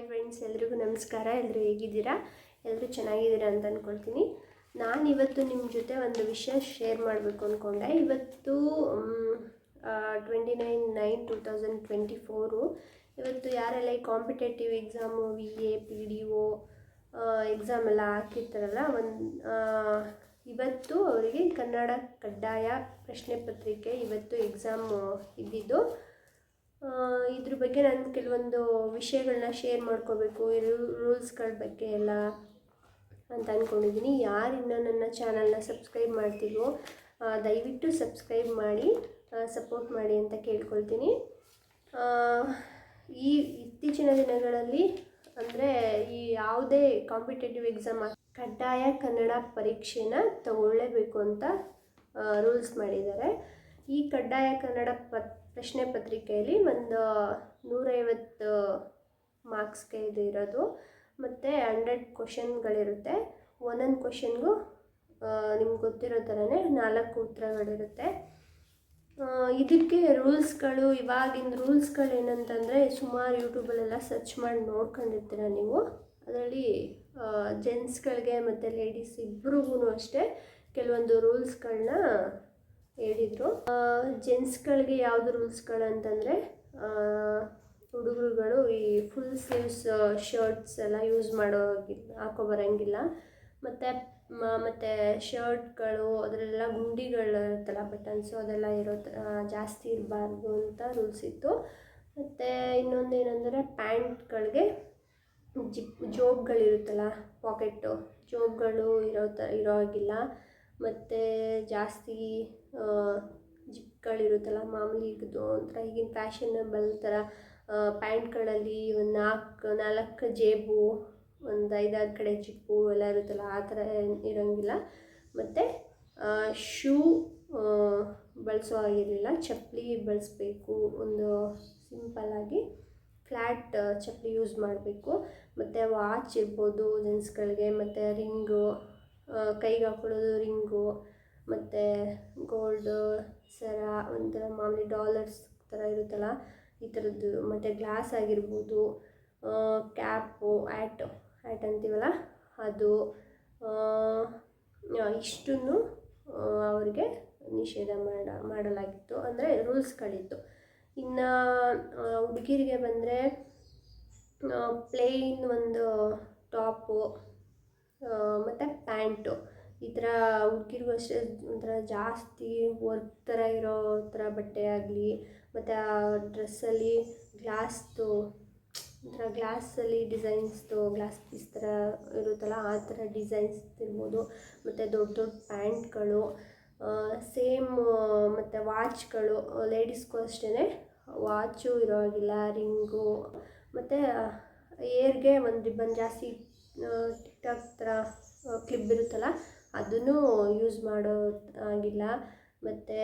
Hi friends ಎಲ್ರಿಗೂ ನಮಸ್ಕಾರ. ಎಲ್ಲರೂ ಹೇಗಿದ್ದೀರಾ? ಎಲ್ಲರೂ ಚೆನ್ನಾಗಿದ್ದೀರಾ ಅಂತ ಅಂದ್ಕೊಳ್ತೀನಿ ನಾನು ಇವತ್ತು ನಿಮ್ಮ ಜೊತೆ ಒಂದು ವಿಷಯ ಶೇರ್ ಮಾಡಬೇಕು ಅಂದ್ಕೊಂಡೆ ಇವತ್ತು twenty nine nine two thousand twenty four ಇವತ್ತು ಯಾರೆಲ್ಲ ಈ competitive exam V A P D O exam ಎಲ್ಲ ಹಾಕಿರ್ತಾರಲ್ಲ, ಒಂದು ಇವತ್ತು ಅವರಿಗೆ ಕನ್ನಡ ಕಡ್ಡಾಯ ಪ್ರಶ್ನೆ ಪತ್ರಿಕೆ ಇವತ್ತು ಎಕ್ಸಾಮ್ ಇದ್ದಿದ್ದು. ಇದ್ರ ಬಗ್ಗೆ ನಾನು ಕೆಲವೊಂದು ವಿಷಯಗಳನ್ನ ಶೇರ್ ಮಾಡ್ಕೋಬೇಕು ರೂಲ್ಸ್ಗಳ ಬಗ್ಗೆ ಎಲ್ಲ ಅಂತ ಅಂದ್ಕೊಂಡಿದ್ದೀನಿ ಯಾರಿನ್ನ ನನ್ನ ಚಾನಲ್ನ ಸಬ್ಸ್ಕ್ರೈಬ್ ಮಾಡ್ತೀವೋ ದಯವಿಟ್ಟು ಸಬ್ಸ್ಕ್ರೈಬ್ ಮಾಡಿ ಸಪೋರ್ಟ್ ಮಾಡಿ ಅಂತ ಕೇಳ್ಕೊಳ್ತೀನಿ. ಈ ಇತ್ತೀಚಿನ ದಿನಗಳಲ್ಲಿ ಅಂದರೆ ಈ ಯಾವುದೇ ಕಾಂಪಿಟೇಟಿವ್ ಎಕ್ಸಾಮ್ ಕಡ್ಡಾಯ ಕನ್ನಡ ಪರೀಕ್ಷೆನ ತಗೊಳ್ಳೇಬೇಕು ಅಂತ ರೂಲ್ಸ್ ಮಾಡಿದ್ದಾರೆ. ಈ ಕಡ್ಡಾಯ ಕನ್ನಡ ಪತ್, ಪ್ರಶ್ನೆ ಪತ್ರಿಕೆಯಲ್ಲಿ ಒಂದು ನೂರೈವತ್ತು ಮಾರ್ಕ್ಸ್ಗೆ ಇದು ಇರೋದು. ಮತ್ತು ಹಂಡ್ರೆಡ್ ಕ್ವಶನ್ಗಳಿರುತ್ತೆ. ಒಂದೊಂದು ಕ್ವಶನ್ಗೂ ನಿಮ್ಗೆ ಗೊತ್ತಿರೋ ಥರನೇ ನಾಲ್ಕು ಉತ್ತರಗಳಿರುತ್ತೆ. ಇದಕ್ಕೆ ರೂಲ್ಸ್ಗಳು, ಇವಾಗಿನ ರೂಲ್ಸ್ಗಳು ಏನಂತಂದರೆ ಸುಮಾರು ಯೂಟ್ಯೂಬಲ್ಲೆಲ್ಲ ಸರ್ಚ್ ಮಾಡಿ ನೋಡ್ಕೊಂಡಿರ್ತೀರ ನೀವು. ಅದರಲ್ಲಿ ಜೆಂಟ್ಸ್ಗಳಿಗೆ ಮತ್ತು ಲೇಡೀಸ್ ಇಬ್ರಿಗೂ ಅಷ್ಟೇ ಕೆಲವೊಂದು ರೂಲ್ಸ್ಗಳನ್ನ ಹೇಳಿದರು ಜೆಂಟ್ಸ್ಗಳಿಗೆ ಯಾವುದು ರೂಲ್ಸ್ಗಳು ಅಂತಂದರೆ ಹುಡುಗರುಗಳು ಈ ಫುಲ್ ಸ್ಲೀವ್ಸ್ ಶರ್ಟ್ಸ್ ಎಲ್ಲ ಯೂಸ್ ಮಾಡೋಗಿಲ್ಲ ಹಾಕೋ ಬರೋಂಗಿಲ್ಲ ಮತ್ತು ಮತ್ತು ಶರ್ಟ್ಗಳು ಅದರೆಲ್ಲ ಗುಂಡಿಗಳು ಇರುತ್ತಲ್ಲ ಬಟನ್ಸು ಅದೆಲ್ಲ ಇರೋ ಜಾಸ್ತಿ ಇರಬಾರ್ದು ಅಂತ ರೂಲ್ಸ್ ಇತ್ತು. ಮತ್ತು ಇನ್ನೊಂದು ಏನಂದರೆ ಪ್ಯಾಂಟ್ಗಳಿಗೆ ಜಿಪ್, ಜೋಬ್ಗಳಿರುತ್ತಲ್ಲ ಪಾಕೆಟ್ಟು ಜೋಬ್ಗಳು ಇರೋ ಥರ ಇರೋ ಹಾಗಿಲ್ಲ ಮತ್ತು ಜಾಸ್ತಿ ಜಿಪ್ಗಳಿರುತ್ತಲ್ಲ, ಮಾಮೂಲಿ ಇದ್ದು ಒಂಥರ ಈಗಿನ ಫ್ಯಾಷನಬಲ್ ಥರ ಪ್ಯಾಂಟ್ಗಳಲ್ಲಿ ಒಂದು ನಾಲ್ಕು ನಾಲ್ಕು ಜೇಬು, ಒಂದು ಐದಾರು ಕಡೆ ಜಿಪ್ಪು ಎಲ್ಲ ಇರುತ್ತಲ್ಲ, ಆ ಥರ ಇರೋಂಗಿಲ್ಲ. ಮತ್ತು ಶೂ ಬಳಸೋ ಆಗಿರಲಿಲ್ಲ ಚಪ್ಪಲಿ ಬಳಸಬೇಕು, ಒಂದು ಸಿಂಪಲ್ಲಾಗಿ ಫ್ಲ್ಯಾಟ್ ಚಪ್ಪಲಿ ಯೂಸ್ ಮಾಡಬೇಕು. ಮತ್ತು ವಾಚ್ ಇರ್ಬೋದು ಜೆಂಟ್ಸ್ಗಳಿಗೆ ಮತ್ತು ರಿಂಗು ಕೈಗೆ ಹಾಕೊಳ್ಳೋದು, ರಿಂಗು, ಮತ್ತು ಗೋಲ್ಡು ಸರ, ಒಂಥರ ಮಾಮೂಲಿ ಡಾಲರ್ಸ್ ಥರ ಇರುತ್ತಲ್ಲ, ಈ ಥರದ್ದು, ಮತ್ತು ಗ್ಲಾಸ್ ಆಗಿರ್ಬೋದು ಕ್ಯಾಪು ಆ್ಯಟ್ ಆ್ಯಟ್ ಅಂತೀವಲ್ಲ, ಅದು ಇಷ್ಟನ್ನು ಅವರಿಗೆ ನಿಷೇಧ ಮಾಡ, ಮಾಡಲಾಗಿತ್ತು. ಅಂದರೆ ರೂಲ್ಸ್ಗಳಿತ್ತು ಇನ್ನು ಹುಡುಗಿರಿಗೆ ಬಂದರೆ ಪ್ಲೇನ್ ಒಂದು ಟಾಪು ಮತ್ತು ಪ್ಯಾಂಟು. ಈ ಥರ ಹುಡ್ಗಿರ್ಗೂ ಅಷ್ಟೇ ಒಂಥರ ಜಾಸ್ತಿ ವರ್ಕ್ ಥರ ಇರೋ ಥರ ಬಟ್ಟೆ ಆಗಲಿ, ಮತ್ತು ಆ ಡ್ರೆಸ್ಸಲ್ಲಿ ಗ್ಲಾಸ್ದು, ಒಂಥರ ಗ್ಲಾಸಲ್ಲಿ ಡಿಸೈನ್ಸ್ದು, ಗ್ಲಾಸ್ ಪೀಸ್ ಥರ ಇರುತ್ತಲ್ಲ ಆ ಥರ ಡಿಸೈನ್ಸ್ ಇರ್ಬೋದು. ಮತ್ತು ದೊಡ್ಡ ದೊಡ್ಡ ಪ್ಯಾಂಟ್ಗಳು ಸೇಮ್, ಮತ್ತು ವಾಚ್ಗಳು, ಲೇಡೀಸ್ಗೂ ಅಷ್ಟೇ ವಾಚು ಇರೋ ಹಾಗಿಲ್ಲ ರಿಂಗು, ಮತ್ತು ಏರ್ಗೆ ಒಂದು ರಿಬ್ಬನ್ ಜಾಸ್ತಿ ಟಿಕ್ ಟಾಕ್ ಥರ ಕ್ಲಿಪ್ ಇರುತ್ತಲ್ಲ ಅದನ್ನು ಯೂಸ್ ಮಾಡೋ ಆಗಿಲ್ಲ. ಮತ್ತು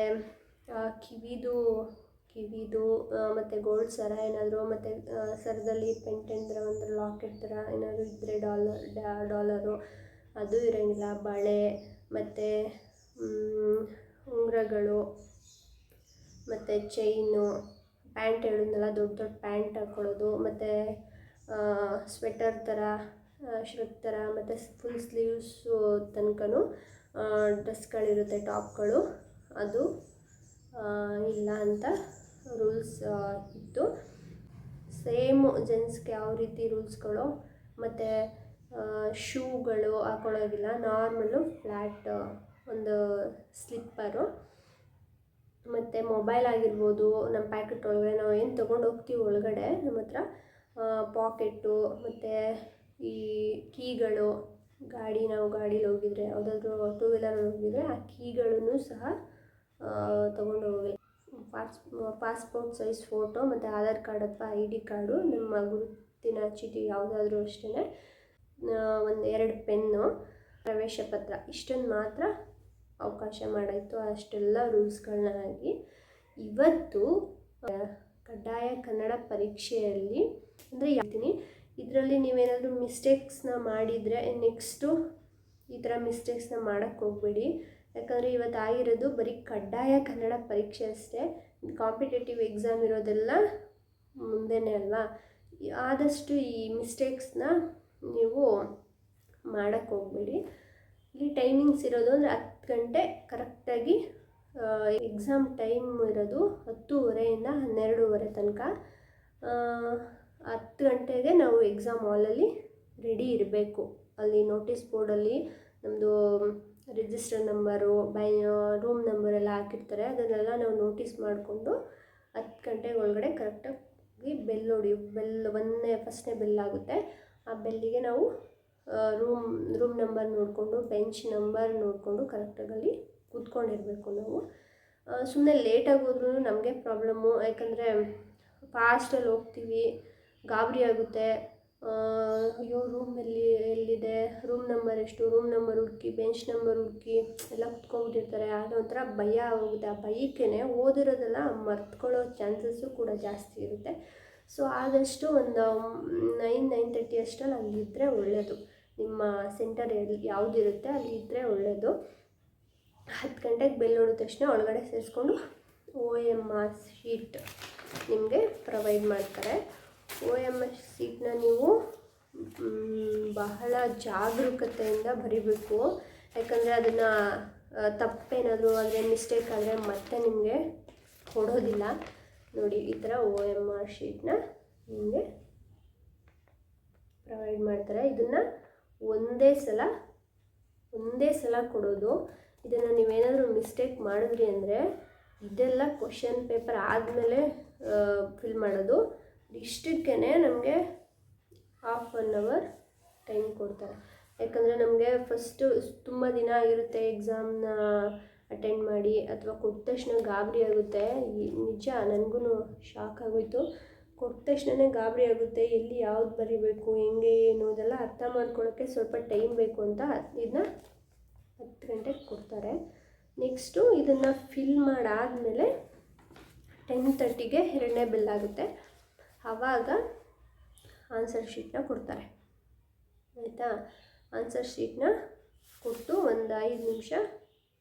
ಕಿವಿದು ಕಿವಿದು ಮತ್ತು ಗೋಲ್ಡ್ ಸರ ಏನಾದರೂ, ಮತ್ತು ಸರದಲ್ಲಿ ಪೆಂಟೆಂಟ್ ಥರ ಒಂದು ಲಾಕೆಟ್ ಥರ ಏನಾದರೂ ಇದ್ದರೆ ಡಾಲರ್ ಡಾಲರು, ಅದು ಇರೋಂಗಿಲ್ಲ. ಬಳೆ, ಮತ್ತು ಉಂಗುರಗಳು, ಮತ್ತು ಚೈನು, ಪ್ಯಾಂಟ್ ಹೇಳಿದ್ನಲ್ಲ, ದೊಡ್ಡ ದೊಡ್ಡ ಪ್ಯಾಂಟ್ ಹಾಕ್ಕೊಳ್ಳೋದು ಮತ್ತು ಸ್ವೆಟರ್ ಥರ ಶರ್ಟ್ ಥರ ಮತ್ತು ಫುಲ್ ಸ್ಲೀವ್ಸು ತನಕನೂ ಡ್ರೆಸ್ಗಳಿರುತ್ತೆ ಟಾಪ್ಗಳು. ಅದು ಇಲ್ಲ ಅಂತ ರೂಲ್ಸ್ ಇತ್ತು. ಸೇಮ್ ಜೆಂಟ್ಸ್ಗೆ ಯಾವ ರೀತಿ ರೂಲ್ಸ್ಗಳು ಮತ್ತು ಶೂಗಳು ಹಾಕೊಳ್ಳೋದಿಲ್ಲ. ನಾರ್ಮಲು ಫ್ಲ್ಯಾಟ್ ಒಂದು ಸ್ಲಿಪ್ಪರು ಮತ್ತು ಮೊಬೈಲ್ ಆಗಿರ್ಬೋದು ನಮ್ಮ ಪ್ಯಾಕೆಟ್ ಒಳಗಡೆ ನಾವು ಏನು ತೊಗೊಂಡು ಹೋಗ್ತೀವಿ ಒಳಗಡೆ ನಮ್ಮ ಹತ್ರ ಪಾಕೆಟ್ಟು ಮತ್ತು ಈ ಕೀಗಳು, ಗಾಡಿ ನಾವು ಗಾಡೀಲಿ ಹೋಗಿದ್ರೆ, ಯಾವುದಾದ್ರೂ ಟೂ ವೀಲರಲ್ಲಿ ಹೋಗಿದ್ರೆ ಆ ಕೀಗಳನ್ನು ಸಹ ತೊಗೊಂಡು ಹೋಗಬೇಕು ಪಾಸ್ ಪಾಸ್ಪೋರ್ಟ್ ಸೈಜ್ ಫೋಟೋ ಮತ್ತು ಆಧಾರ್ ಕಾರ್ಡ್ ಅಥವಾ ಐ ಡಿ ಕಾರ್ಡು ನಿಮ್ಮ ಗುರುತಿನ ಚೀಟಿ ಯಾವುದಾದ್ರೂ ಅಷ್ಟೇ ಒಂದು ಎರಡು ಪೆನ್ನು, ಪ್ರವೇಶ ಪತ್ರ, ಇಷ್ಟನ್ನು ಮಾತ್ರ ಅವಕಾಶ ಮಾಡಾಯಿತು. ಅಷ್ಟೆಲ್ಲ ರೂಲ್ಸ್ಗಳನ್ನ ಆಗಿ ಇವತ್ತು ಕಡ್ಡಾಯ ಕನ್ನಡ ಪರೀಕ್ಷೆಯಲ್ಲಿ ಅಂದರೆ ಹೇಳ್ತೀನಿ ಇದರಲ್ಲಿ ನೀವೇನಾದರೂ ಮಿಸ್ಟೇಕ್ಸ್ನ ಮಾಡಿದರೆ ನೆಕ್ಸ್ಟು ಈ ಥರ ಮಿಸ್ಟೇಕ್ಸ್ನ ಮಾಡೋಕ್ಕೆ ಹೋಗಬೇಡಿ. ಯಾಕಂದರೆ ಇವತ್ತು ಆಗಿರೋದು ಬರೀ ಕಡ್ಡಾಯ ಕನ್ನಡ ಪರೀಕ್ಷೆ ಅಷ್ಟೇ. ಕಾಂಪಿಟೇಟಿವ್ ಎಕ್ಸಾಮ್ ಇರೋದೆಲ್ಲ ಮುಂದೆನೇ ಅಲ್ವಾ? ಆದಷ್ಟು ಈ ಮಿಸ್ಟೇಕ್ಸ್ನ ನೀವು ಮಾಡೋಕ್ಕೆ ಹೋಗಬೇಡಿ. ಇಲ್ಲಿ ಟೈಮಿಂಗ್ಸ್ ಇರೋದು ಅಂದರೆ ಹತ್ತು ಗಂಟೆ ಕರೆಕ್ಟಾಗಿ ಎಕ್ಸಾಮ್ ಟೈಮ್ ಇರೋದು ಹತ್ತೂವರೆಯಿಂದ ಹನ್ನೆರಡೂವರೆ ತನಕ. ಹತ್ತು ಗಂಟೆಗೆ ನಾವು ಎಕ್ಸಾಮ್ ಹಾಲಲ್ಲಿ ರೆಡಿ ಇರಬೇಕು. ಅಲ್ಲಿ ನೋಟಿಸ್ ಬೋರ್ಡಲ್ಲಿ ನಮ್ಮದು register number by room number ಎಲ್ಲ ಹಾಕಿರ್ತಾರೆ. ಅದನ್ನೆಲ್ಲ ನಾವು ನೋಟಿಸ್ ಮಾಡಿಕೊಂಡು ಹತ್ತು ಗಂಟೆ ಒಳಗಡೆ ಕರೆಕ್ಟಾಗಿ ಬೆಲ್ ಹೊಡಿ ಬೆಲ್ ಒಂದನೇ ಫಸ್ಟ್ನೇ ಬೆಲ್ ಆಗುತ್ತೆ. ಆ ಬೆಲ್ಲಿಗೆ ನಾವು ರೂಮ್ ರೂಮ್ ನಂಬರ್ ನೋಡಿಕೊಂಡು ಬೆಂಚ್ ನಂಬರ್ ನೋಡಿಕೊಂಡು ಕರೆಕ್ಟಾಗಿ ಕೂತ್ಕೊಂಡಿರಬೇಕು ನಾವು. ಸುಮ್ಮನೆ ಲೇಟಾಗಿ ಹೋದ್ರೂ ನಮಗೆ ಪ್ರಾಬ್ಲಮ್ಮು ಯಾಕಂದರೆ ಫಾಸ್ಟಲ್ಲಿ ಹೋಗ್ತೀವಿ. ಗಾಬರಿ ಆಗುತ್ತೆ. ಅಯ್ಯೋ ರೂಮ್ ಎಲ್ಲಿ, ಎಲ್ಲಿದೆ? ರೂಮ್ ನಂಬರ್ ಎಷ್ಟು? ರೂಮ್ ನಂಬರ್ ಹುಡುಕಿ ಬೆಂಚ್ ನಂಬರ್ ಹುಡುಕಿ ಎಲ್ಲ ಕುತ್ಕೊಂಡ್ಬಿಟ್ಟಿರ್ತಾರೆ. ಆಗ ಒಂಥರ ಭಯ ಆಗುತ್ತೆ ಆ ಭಯಕ್ಕೇ ಓದಿರೋದೆಲ್ಲ ಮರ್ತ್ಕೊಳ್ಳೋ ಚಾನ್ಸಸ್ಸು ಕೂಡ ಜಾಸ್ತಿ ಇರುತ್ತೆ. ಸೊ ಆದಷ್ಟು ಒಂದು ನೈನ್ ನೈನ್ ತರ್ಟಿ ಅಷ್ಟರಲ್ಲಿ ಅಲ್ಲಿದ್ದರೆ ಒಳ್ಳೆಯದು ನಿಮ್ಮ ಸೆಂಟರ್ ಎಲ್ಲಿ ಯಾವುದಿರುತ್ತೆ ಅಲ್ಲಿ ಇದ್ದರೆ ಒಳ್ಳೆಯದು ಹತ್ತು ಗಂಟೆಗೆ ಬೆಲ್ ಹೊಡಿದ ತಕ್ಷಣ ಒಳಗಡೆ ಸೇರಿಸ್ಕೊಂಡು ಓ ಎಂ ಆರ್ ಶೀಟ್ ನಿಮಗೆ ಪ್ರೊವೈಡ್ ಮಾಡ್ತಾರೆ. ಓ ಎಂ ಎಸ್ ಶೀಟ್ನ ನೀವು ಬಹಳ ಜಾಗರೂಕತೆಯಿಂದ ಬರಿಬೇಕು. ಯಾಕಂದರೆ ಅದನ್ನು ತಪ್ಪೇನಾದರೂ ಅಂದರೆ ಮಿಸ್ಟೇಕ್ ಆದರೆ ಮತ್ತೆ ನಿಮಗೆ ಕೊಡೋದಿಲ್ಲ. ನೋಡಿ, ಈ ಥರ ಓ ಎಂ ಆರ್ ಶೀಟ್ನ ನಿಮಗೆ ಪ್ರೊವೈಡ್ ಮಾಡ್ತಾರೆ. ಇದನ್ನು ಒಂದೇ ಸಲ ಒಂದೇ ಸಲ ಕೊಡೋದು. ಇದನ್ನು ನೀವೇನಾದರೂ ಮಿಸ್ಟೇಕ್ ಮಾಡಿದ್ರಿ ಅಂದರೆ, ಇದೆಲ್ಲ ಕ್ವಶನ್ ಪೇಪರ್ ಆದಮೇಲೆ ಫಿಲ್ ಮಾಡೋದು. ಇಷ್ಟಕ್ಕೇ ನಮಗೆ ಹಾಫ್ ಒನ್ ಅವರ್ ಟೈಮ್ ಕೊಡ್ತಾರೆ. ಯಾಕಂದರೆ ನಮಗೆ ಫಸ್ಟು ತುಂಬ ದಿನ ಆಗಿರುತ್ತೆ ಎಕ್ಸಾಮ್ನ ಅಟೆಂಡ್ ಮಾಡಿ ಅಥವಾ ಕೊಟ್ಟ ತಕ್ಷಣ ಗಾಬರಿ ಆಗುತ್ತೆ. ನಿಜ ನನಗೂ ಶಾಕ್ ಆಗೋಯ್ತು. ಕೊಟ್ಟ ತಕ್ಷಣವೇ ಗಾಬರಿ ಆಗುತ್ತೆ. ಎಲ್ಲಿ ಯಾವ್ದು ಬರಿಬೇಕು, ಹೆಂಗೆ ಏನು ಇದೆಲ್ಲ ಅರ್ಥ ಮಾಡ್ಕೊಳ್ಳೋಕ್ಕೆ ಸ್ವಲ್ಪ ಟೈಮ್ ಬೇಕು ಅಂತ ಇದನ್ನ ಹತ್ತು ಗಂಟೆಗೆ ಕೊಡ್ತಾರೆ. ನೆಕ್ಸ್ಟು ಇದನ್ನು ಫಿಲ್ ಮಾಡಾದಮೇಲೆ ಟೆನ್ ತರ್ಟಿಗೆ ಎರಡನೇ ಬೆಲ್ ಆಗುತ್ತೆ. ಆವಾಗ ಆನ್ಸರ್ ಶೀಟ್ನ ಕೊಡ್ತಾರೆ. ಆಯಿತಾ? ಆನ್ಸರ್ ಶೀಟ್ನ ಕೊಟ್ಟು ಒಂದು ಐದು ನಿಮಿಷ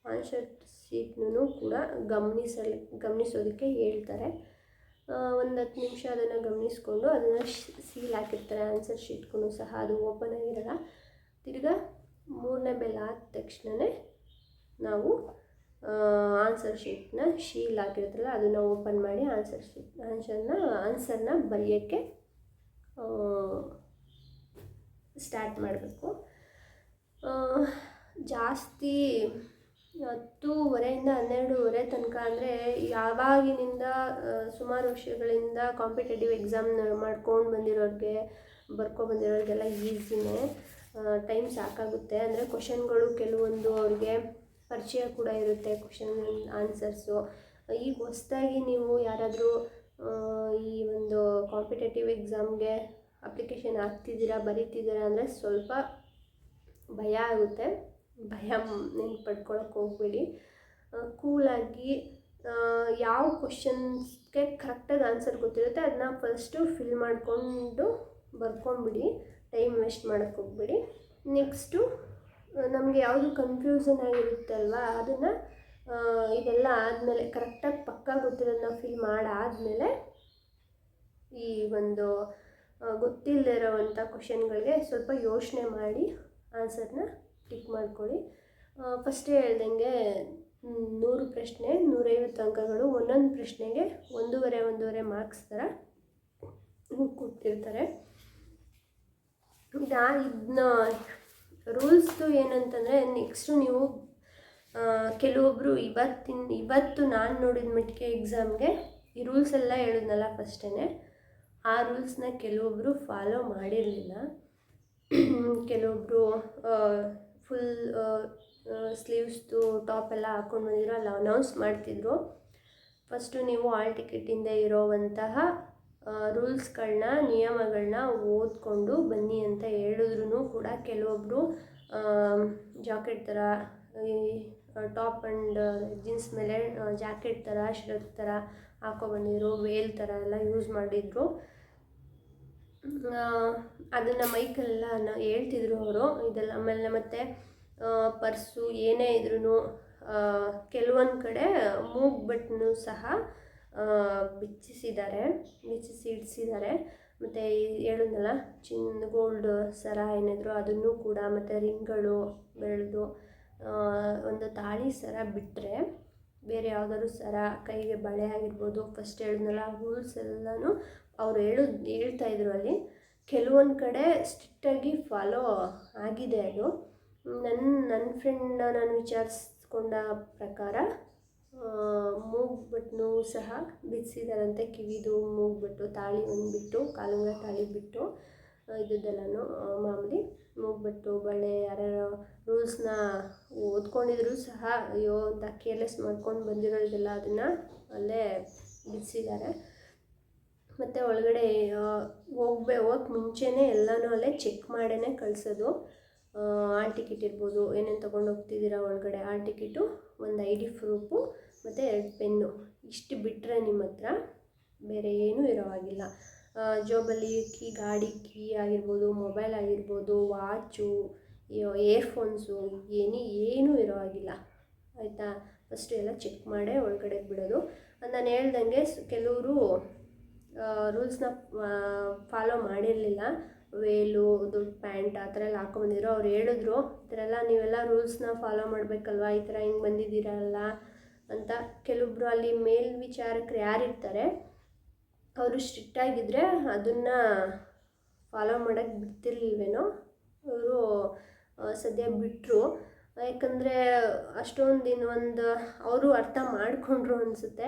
ಆನ್ಸರ್ ಶೀಟ್ನೂ ಕೂಡ ಗಮನಿಸಲಿ, ಗಮನಿಸೋದಕ್ಕೆ ಹೇಳ್ತಾರೆ. ಒಂದು ಹತ್ತು ನಿಮಿಷ ಅದನ್ನು ಗಮನಿಸ್ಕೊಂಡು ಅದನ್ನು ಸೀಲ್ ಹಾಕಿರ್ತಾರೆ. ಆನ್ಸರ್ ಶೀಟ್ಗೂ ಸಹ ಅದು ಓಪನ್ ಆಗಿರಲ್ಲ. ತಿರ್ಗಾ ಮೂರನೇ ಬೆಲ್ ಆದ ತಕ್ಷಣವೇ ನಾವು ಆನ್ಸರ್ ಶೀಟ್ನ ಶೀಲ್ ಆಗಿರುತ್ತಲ್ಲ ಅದನ್ನು ಓಪನ್ ಮಾಡಿ ಆನ್ಸರ್ ಶೀಟ್ ಆನ್ಸರ್ನ ಆನ್ಸರ್ನ ಬರೆಯೋಕ್ಕೆ ಸ್ಟಾರ್ಟ್ ಮಾಡಬೇಕು. ಜಾಸ್ತಿ ಹತ್ತೂವರೆಯಿಂದ ಹನ್ನೆರಡೂವರೆ ತನಕ ಅಂದರೆ ಯಾವಾಗಿನಿಂದ ಸುಮಾರು ವರ್ಷಗಳಿಂದ ಕಾಂಪಿಟೇಟಿವ್ ಎಕ್ಸಾಮ್ ಮಾಡ್ಕೊಂಡು ಬಂದಿರೋರಿಗೆ ಬರ್ಕೊ ಬಂದಿರೋರಿಗೆಲ್ಲ ಈಸಿನೇ ಟೈಮ್ ಸಾಕಾಗುತ್ತೆ. ಅಂದರೆ ಕ್ವಶನ್ಗಳು ಕೆಲವೊಂದು ಅವ್ರಿಗೆ ಪರಿಚಯ ಕೂಡ ಇರುತ್ತೆ ಕ್ವಶನ್ ಆನ್ಸರ್ಸು ಈಗ ಹೊಸ್ದಾಗಿ ನೀವು ಯಾರಾದರೂ ಈ ಒಂದು ಕಾಂಪಿಟೇಟಿವ್ ಎಕ್ಸಾಮ್ಗೆ ಅಪ್ಲಿಕೇಶನ್ ಹಾಕ್ತಿದ್ದೀರಾ, ಬರೀತಿದ್ದೀರಾ ಅಂದರೆ ಸ್ವಲ್ಪ ಭಯ ಆಗುತ್ತೆ. ಭಯ ನೆನ್ಪು ಪಡ್ಕೊಳಕ್ಕೆ ಹೋಗ್ಬೇಡಿ ಕೂಲಾಗಿ ಯಾವ ಕ್ವಶನ್ಸ್ಗೆ ಕರೆಕ್ಟಾಗಿ ಆನ್ಸರ್ ಗೊತ್ತಿರುತ್ತೆ ಅದನ್ನ ಫಸ್ಟು ಫಿಲ್ ಮಾಡಿಕೊಂಡು ಬರ್ಕೊಂಬಿಡಿ ಟೈಮ್ ವೇಸ್ಟ್ ಮಾಡೋಕ್ಕೆ ಹೋಗ್ಬೇಡಿ. ನೆಕ್ಸ್ಟು ನಮಗೆ ಯಾವುದು ಕನ್ಫ್ಯೂಸನ್ ಆಗಿರುತ್ತಲ್ವ, ಅದನ್ನು ಇದೆಲ್ಲ ಆದಮೇಲೆ ಕರೆಕ್ಟಾಗಿ ಪಕ್ಕ ಗೊತ್ತಿರೋದನ್ನ ಫಿಲ್ ಮಾಡಾದಮೇಲೆ ಈ ಒಂದು ಗೊತ್ತಿಲ್ಲದಿರೋವಂಥ ಕ್ವಶನ್ಗಳಿಗೆ ಸ್ವಲ್ಪ ಯೋಚನೆ ಮಾಡಿ ಆನ್ಸರ್ನ ಟಿಕ್ ಮಾಡ್ಕೊಳ್ಳಿ. ಫಸ್ಟೇ ಹೇಳ್ದಂಗೆ, ನೂರು ಪ್ರಶ್ನೆ, ನೂರೈವತ್ತು ಅಂಕಗಳು ಒಂದೊಂದು ಪ್ರಶ್ನೆಗೆ ಒಂದೂವರೆ ಒಂದೂವರೆ ಮಾರ್ಕ್ಸ್ ಥರ ಕೊಟ್ಟಿರ್ತಾರೆ. ಇದಾ ಇದನ್ನ ರೂಲ್ಸ್ದು ಏನಂತಂದರೆ ನೆಕ್ಸ್ಟು ನೀವು ಕೆಲವೊಬ್ಬರು ಇವತ್ತಿನ, ಇವತ್ತು ನಾನು ನೋಡಿದ ಮಟ್ಟಿಗೆ ಎಕ್ಸಾಮ್ಗೆ ಈ ರೂಲ್ಸ್ ಎಲ್ಲ ಹೇಳಿದ್ನಲ್ಲ ಫಸ್ಟೇ ಆ ರೂಲ್ಸ್ನ ಕೆಲವೊಬ್ಬರು ಫಾಲೋ ಮಾಡಿರಲಿಲ್ಲ. ಕೆಲವೊಬ್ಬರು ಫುಲ್ ಸ್ಲೀವ್ಸ್ದು ಟಾಪ್ ಎಲ್ಲ ಹಾಕ್ಕೊಂಡು ಬಂದಿರೋ, ಅಲ್ಲಿ ಅನೌನ್ಸ್ ಮಾಡ್ತಿದ್ರು. ಫಸ್ಟು ನೀವು ಆಲ್ ಟಿಕೆಟಿಂದ ಇರೋವಂತಹ ರೂಲ್ಸ್ಗಳನ್ನ ನಿಯಮಗಳನ್ನ ಓದ್ಕೊಂಡು ಬನ್ನಿ ಅಂತ ಹೇಳಿದ್ರು ಕೂಡ ಕೆಲವೊಬ್ಬರು ಜಾಕೆಟ್ ಥರ ಟಾಪ್ ಆ್ಯಂಡ್ ಜೀನ್ಸ್ ಮೇಲೆ ಜಾಕೆಟ್ ಥರ, ಶರ್ಟ್ ಥರ ಹಾಕೊಬಂದಿದ್ರು ವೇಲ್ ಥರ ಎಲ್ಲ ಯೂಸ್ ಮಾಡಿದರು. ಅದನ್ನು ಮೈಕಲ್ಲೆಲ್ಲ ಹೇಳ್ತಿದ್ರು ಅವರು. ಇದೆಲ್ಲ ಆಮೇಲೆ ಮತ್ತು ಪರ್ಸು ಏನೇ ಇದ್ರೂ ಕೆಲವೊಂದು ಕಡೆ ಮೂಗ್ ಬಟ್ನು ಸಹ ಬಿಚ್ಚಿಸಿದ್ದಾರೆ, ಬಿಚ್ಚಿಸಿ ಇಡಿಸಿದ್ದಾರೆ. ಮತ್ತು ಹೇಳಿದ್ನಲ್ಲ ಚಿನ್ನ ಗೋಲ್ಡ್ ಸರ ಏನಿದ್ರು ಅದನ್ನು ಕೂಡ ಮತ್ತು ರಿಂಗ್ಗಳು ಬೆಳೆದು ಒಂದು ತಾಳಿ ಸರ ಬಿಟ್ಟರೆ ಬೇರೆ ಯಾವುದಾದ್ರು ಸರ ಕೈಗೆ ಬಳೆ ಆಗಿರ್ಬೋದು. ಫಸ್ಟ್ ಹೇಳಿದ್ನಲ್ಲ ರೂಲ್ಸ್ ಎಲ್ಲನೂ ಅವ್ರು ಹೇಳು ಹೇಳ್ತಾಯಿದ್ರು ಅಲ್ಲಿ. ಕೆಲವೊಂದು ಕಡೆ ಸ್ಟ್ರಿಕ್ಟಾಗಿ ಫಾಲೋ ಆಗಿದೆ ಅದು. ನನ್ನ ನನ್ನ ಫ್ರೆಂಡ್ನ ನಾನು ವಿಚಾರಿಸ್ಕೊಂಡ ಪ್ರಕಾರ ಮೂಗ್ಬಟ್ಟನ್ನು ಸಹ ಬಿಡಿಸಿದಾರಂತೆ ಕಿವಿದು ಮೂಗ್ಬಿಟ್ಟು, ತಾಳಿ ಒಂದು ಬಿಟ್ಟು ಕಾಲುಂಗ ತಾಳಿ ಬಿಟ್ಟು ಇದ್ದದ್ದೆಲ್ಲನೂ ಮಾಮೂಲಿ ಮೂಗ್ಬಿಟ್ಟು ಬಳೆ ಯಾರ್ಯಾರೋ ರೂಲ್ಸ್ನ ಓದ್ಕೊಂಡಿದ್ರು ಸಹ, ಅಯ್ಯೋ ಅಂತ ಕೇರ್ಲೆಸ್ ಮಾಡ್ಕೊಂಡು ಬಂದಿರೋದೆಲ್ಲ ಅದನ್ನು ಅಲ್ಲೇ ಬಿಡಿಸಿದ್ದಾರೆ ಮತ್ತು ಒಳಗಡೆ ಹೋಗ್ಬೇ ಹೋಗಕ್ಕೆ ಮುಂಚೆನೇ ಎಲ್ಲನೂ ಅಲ್ಲೇ ಚೆಕ್ ಮಾಡೇ ಕಳಿಸೋದು. ಆಲ್ ಟಿಕೆಟ್ ಇರ್ಬೋದು, ಏನೇನು ತೊಗೊಂಡು ಹೋಗ್ತಿದ್ದೀರಾ ಒಳಗಡೆ, ಆಲ್ ಟಿಕೆಟು, ಒಂದು ಐ ಡಿ ಪ್ರೂಫು ಮತ್ತು ಎರಡು ಪೆನ್ನು. ಇಷ್ಟು ಬಿಟ್ಟರೆ ನಿಮ್ಮ ಹತ್ರ ಬೇರೆ ಏನೂ ಇರೋವಾಗಿಲ್ಲ. ಜೋಬಲ್ಲಿ ಕೀ, ಗಾಡಿ ಕೀ ಆಗಿರ್ಬೋದು ಮೊಬೈಲ್ ಆಗಿರ್ಬೋದು ವಾಚು ಇಯರ್ಫೋನ್ಸು ಏನಿ, ಏನೂ ಇರೋ ಆಗಿಲ್ಲ ಆಯಿತಾ? ಫಸ್ಟು ಎಲ್ಲ ಚೆಕ್ ಮಾಡೇ ಒಳಗಡೆ ಬಿಡೋದು. ನಾನು ಹೇಳ್ದಂಗೆ ಕೆಲವರು ರೂಲ್ಸ್ನ ಫಾಲೋ ಮಾಡಿರಲಿಲ್ಲ. ವೇಲು, ದೊಡ್ಡ ಪ್ಯಾಂಟ್ ಆ ಥರ ಎಲ್ಲ ಹಾಕೊಂಡ್ಬಂದಿದ್ರು ಅವ್ರು ಹೇಳಿದ್ರು, ಈ ಥರ ಎಲ್ಲ ನೀವೆಲ್ಲ ರೂಲ್ಸ್ನ ಫಾಲೋ ಮಾಡಬೇಕಲ್ವಾ? ಈ ಥರ ಹಿಂಗೆ ಬಂದಿದ್ದೀರಲ್ಲ? ಅಂತ ಕೆಲವೊಬ್ರು ಅಲ್ಲಿ ಮೇಲ್ವಿಚಾರಕರು ಯಾರಿರ್ತಾರೆ, ಅವರು ಸ್ಟ್ರಿಕ್ಟಾಗಿದ್ದರೆ ಅದನ್ನು ಫಾಲೋ ಮಾಡೋಕ್ಕೆ ಬಿಡ್ತಿರ್ಲಿಲ್ವೇನೋ ಅವರು ಸದ್ಯ ಬಿಟ್ಟರು ಯಾಕಂದರೆ ಅಷ್ಟೊಂದು ದಿನ ಒಂದು ಅವರು ಅರ್ಥ ಮಾಡಿಕೊಂಡ್ರು ಅನಿಸುತ್ತೆ.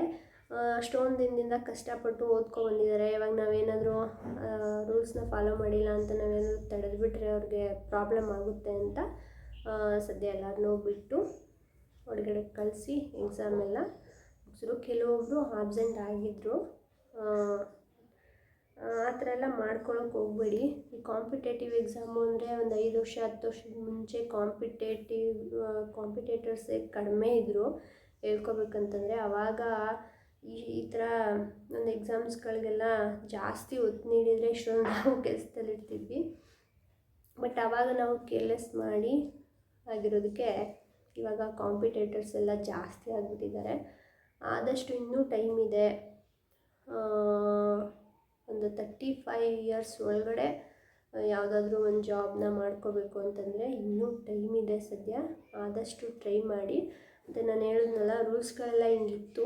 ಅಷ್ಟೊಂದು ದಿನದಿಂದ ಕಷ್ಟಪಟ್ಟು ಓದ್ಕೊಂಡಿದ್ದಾರೆ ಇವಾಗ ನಾವೇನಾದರೂ ರೂಲ್ಸ್ನ ಫಾಲೋ ಮಾಡಿಲ್ಲ ಅಂತ ನಾವೇನಾದರೂ ತಡೆದುಬಿಟ್ರೆ ಅವ್ರಿಗೆ ಪ್ರಾಬ್ಲಮ್ ಆಗುತ್ತೆ ಅಂತ ಸದ್ಯ ಎಲ್ಲರನ್ನೂ ಬಿಟ್ಟು. ಒಳಗಡೆ ಕಳಿಸಿ ಎಕ್ಸಾಮ್ ಎಲ್ಲ ಮುಗಿಸಿದ್ರು. ಕೆಲವೊಬ್ಬರು ಆಬ್ಸೆಂಟ್ ಆಗಿದ್ದರು ಆ ಥರ ಎಲ್ಲ ಮಾಡ್ಕೊಳಕ್ಕೆ ಹೋಗ್ಬೇಡಿ. ಈ ಕಾಂಪಿಟೇಟಿವ್ ಎಕ್ಸಾಮು ಅಂದರೆ ಒಂದು ಐದು ವರ್ಷ, ಹತ್ತು ವರ್ಷದ ಮುಂಚೆ ಕಾಂಪಿಟೇಟಿವ್ ಕಾಂಪಿಟೇಟರ್ಸೇ ಕಡಿಮೆ ಇದ್ದರು ಹೇಳ್ಕೊಬೇಕಂತಂದರೆ ಆವಾಗ ಈ ಈ ಥರ ಒಂದು ಎಕ್ಸಾಮ್ಸ್ಗಳಿಗೆಲ್ಲ ಜಾಸ್ತಿ ಒತ್ತು ನೀಡಿದರೆ ಇಷ್ಟೊಂದು ನಾವು ಕೆಲಸದಲ್ಲಿರ್ತಿದ್ವಿ. ಬಟ್ ಆವಾಗ ನಾವು ಕೇರ್ಲೆಸ್ ಮಾಡಿ ಆಗಿರೋದಕ್ಕೆ ಇವಾಗ ಕಾಂಪಿಟೇಟರ್ಸ್ ಎಲ್ಲ ಜಾಸ್ತಿ ಆಗಿಬಿಟ್ಟಿದ್ದಾರೆ. ಆದಷ್ಟು ಇನ್ನೂ ಟೈಮ್ ಇದೆ. ಒಂದು ತರ್ಟಿ ಫೈವ್ ಇಯರ್ಸ್ ಒಳಗಡೆ ಯಾವುದಾದ್ರೂ ಒಂದು ಜಾಬ್ನ ಮಾಡ್ಕೋಬೇಕು ಅಂತಂದರೆ ಇನ್ನೂ ಟೈಮ್ ಇದೆ ಸದ್ಯ. ಆದಷ್ಟು ಟ್ರೈ ಮಾಡಿ. ಮತ್ತು ನಾನು ಹೇಳಿದ್ನಲ್ಲ ರೂಲ್ಸ್ಗಳೆಲ್ಲ ಹಿಂಗಿತ್ತು.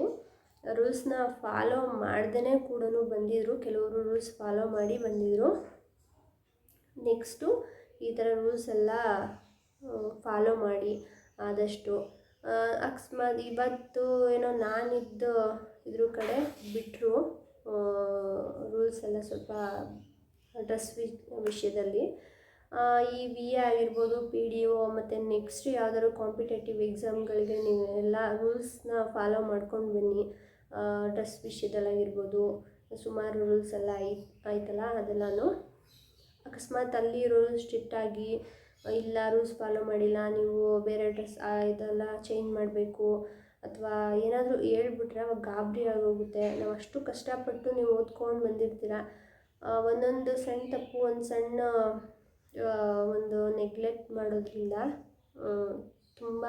ರೂಲ್ಸ್ನ ಫಾಲೋ ಮಾಡ್ದೇ ಕೂಡ ಬಂದಿದ್ದರು ಕೆಲವರು ರೂಲ್ಸ್ ಫಾಲೋ ಮಾಡಿ ಬಂದಿದ್ದರು ನೆಕ್ಸ್ಟು ಈ ಥರ ರೂಲ್ಸ್ ಎಲ್ಲ ಫಾಲೋ ಮಾಡಿ. ಆದಷ್ಟು ಅಕಸ್ಮಾತ್ ಇವತ್ತು ಏನೋ ನಾನಿದ್ದು ಇದ್ರ ಕಡೆ ಬಿಟ್ಟರು ರೂಲ್ಸ್ ಎಲ್ಲ ಸ್ವಲ್ಪ ಡ್ರೆಸ್ ವಿಷಯದಲ್ಲಿ. ಈ ವಿ ಎ ಆಗಿರ್ಬೋದು ಪಿ ಡಿ ಒ ಮತ್ತು ನೆಕ್ಸ್ಟ್ ಯಾವ್ದಾದ್ರು ಕಾಂಪಿಟೇಟಿವ್ ಎಕ್ಸಾಮ್ಗಳಿಗೆ ನೀವು ಎಲ್ಲ ರೂಲ್ಸ್ನ ಫಾಲೋ ಮಾಡ್ಕೊಂಡು ಬನ್ನಿ. ಡ್ರೆಸ್ ವಿಷಯದಲ್ಲಾಗಿರ್ಬೋದು ಸುಮಾರು ರೂಲ್ಸ್ ಎಲ್ಲ ಐ ಆಯ್ತಲ್ಲ ಅದೆಲ್ಲನೂ. ಅಕಸ್ಮಾತ್ ಅಲ್ಲಿ ರೂಲ್ಸ್ ಸ್ಟ್ರಿಕ್ಟಾಗಿ ಇಲ್ಲ ರೂಲ್ಸ್ ಫಾಲೋ ಮಾಡಿಲ್ಲ, ನೀವು ಬೇರೆ ಡ್ರೆಸ್ ಇದೆಲ್ಲ ಚೇಂಜ್ ಮಾಡಬೇಕು ಅಥವಾ ಏನಾದರೂ ಹೇಳ್ಬಿಟ್ರೆ ಅವಾಗ ಗಾಬರಿ ಆಗೋಗುತ್ತೆ. ನಾವು ಅಷ್ಟು ಕಷ್ಟಪಟ್ಟು ನೀವು ಓದ್ಕೊಂಡು ಬಂದಿರ್ತೀರ? ಒಂದೊಂದು ಸಣ್ಣ ತಪ್ಪು, ಒಂದು ಸಣ್ಣ ಒಂದು ನೆಗ್ಲೆಕ್ಟ್ ಮಾಡೋದ್ರಿಂದ ತುಂಬ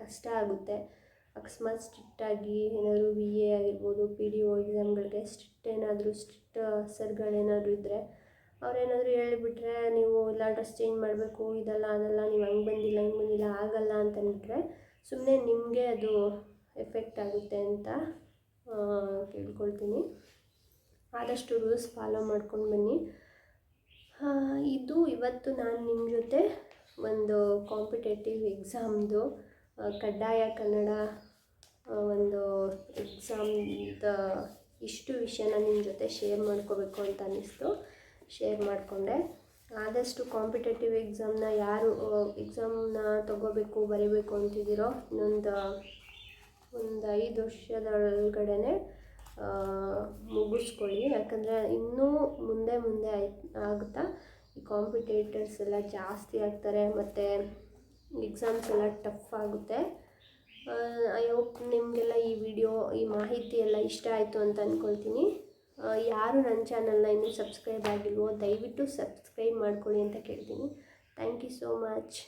ಕಷ್ಟ ಆಗುತ್ತೆ. ಅಕಸ್ಮಾತ್ ಸ್ಟ್ರಿಕ್ಟಾಗಿ ಏನಾದರೂ ವಿ ಎ ಆಗಿರ್ಬೋದು ಪಿ ಡಿ ಒ ಎಕ್ಸಾಮ್ಗಳಿಗೆ ಸ್ಟ್ರಿಕ್ಟ್ ಏನಾದರೂ ಸ್ಟ್ರಿಕ್ಟ್ ಸರ್ಗಳೇನಾದರೂ ಇದ್ದರೆ ಅವ್ರೇನಾದರೂ ಹೇಳಿಬಿಟ್ರೆ ನೀವು ಇಲ್ಲ ಡ್ರೆಸ್ ಚೇಂಜ್ ಮಾಡಬೇಕು, ಇದೆಲ್ಲ ಅದೆಲ್ಲ, ನೀವು ಹಂಗೆ ಬಂದಿಲ್ಲ, ಹಿಂಗೆ ಬಂದಿಲ್ಲ, ಆಗಲ್ಲ ಅಂತಂದ್ಬಿಟ್ರೆ ಸುಮ್ಮನೆ ನಿಮಗೆ ಅದು ಎಫೆಕ್ಟ್ ಆಗುತ್ತೆ ಅಂತ ಕೇಳ್ಕೊಳ್ತೀನಿ. ಆದಷ್ಟು ರೂಲ್ಸ್ ಫಾಲೋ ಮಾಡ್ಕೊಂಡು ಬನ್ನಿ. ಇದು ಇವತ್ತು ನಾನು ನಿಮ್ಮ ಜೊತೆ ಒಂದು ಕಾಂಪಿಟೇಟಿವ್ ಎಕ್ಸಾಮ್ದು ಕಡ್ಡಾಯ ಕನ್ನಡ ಒಂದು ಎಕ್ಸಾಮ್ದ ಇಷ್ಟು ವಿಷಯನ ನಿಮ್ಮ ಜೊತೆ ಶೇರ್ ಮಾಡ್ಕೋಬೇಕು ಅಂತ ಅನ್ನಿಸ್ತು. ಶೇರ್ ಮಾಡಿಕೊಂಡೆ. ಆದಷ್ಟು ಕಾಂಪಿಟೇಟಿವ್ ಎಕ್ಸಾಮ್ನ ಯಾರು ಎಕ್ಸಾಮ್ನ ತೊಗೋಬೇಕು, ಬರೀಬೇಕು ಅಂತಿದ್ದೀರೋ ಇನ್ನೊಂದು, ಒಂದು ಐದು ವರ್ಷದೊಳಗಡೆ ಮುಗಿಸ್ಕೊಳ್ಳಿ. ಯಾಕಂದರೆ ಇನ್ನೂ ಮುಂದೆ ಮುಂದೆ ಆಯ್, ಆಗುತ್ತಾ? ಈ ಕಾಂಪಿಟೇಟರ್ಸ್ ಎಲ್ಲ ಜಾಸ್ತಿ ಆಗ್ತಾರೆ, ಮತ್ತು ಎಕ್ಸಾಮ್ಸ್ ಎಲ್ಲ ಟಫ್ ಆಗುತ್ತೆ. ಐ ಹೋಪ್ ನಿಮಗೆಲ್ಲ ಈ ವಿಡಿಯೋ ಈ ಮಾಹಿತಿ ಎಲ್ಲ ಇಷ್ಟ ಆಯಿತು ಅಂತ ಅಂದ್ಕೊಳ್ತೀನಿ ಯಾರು ನನ್ನ ಚಾನಲ್ನ ಇನ್ನೂ ಸಬ್ಸ್ಕ್ರೈಬ್ ಆಗಿಲ್ವೋ ದಯವಿಟ್ಟು ಸಬ್ಸ್ಕ್ರೈಬ್ ಮಾಡ್ಕೊಳ್ಳಿ ಅಂತ ಕೇಳ್ತೀನಿ. Thank you so much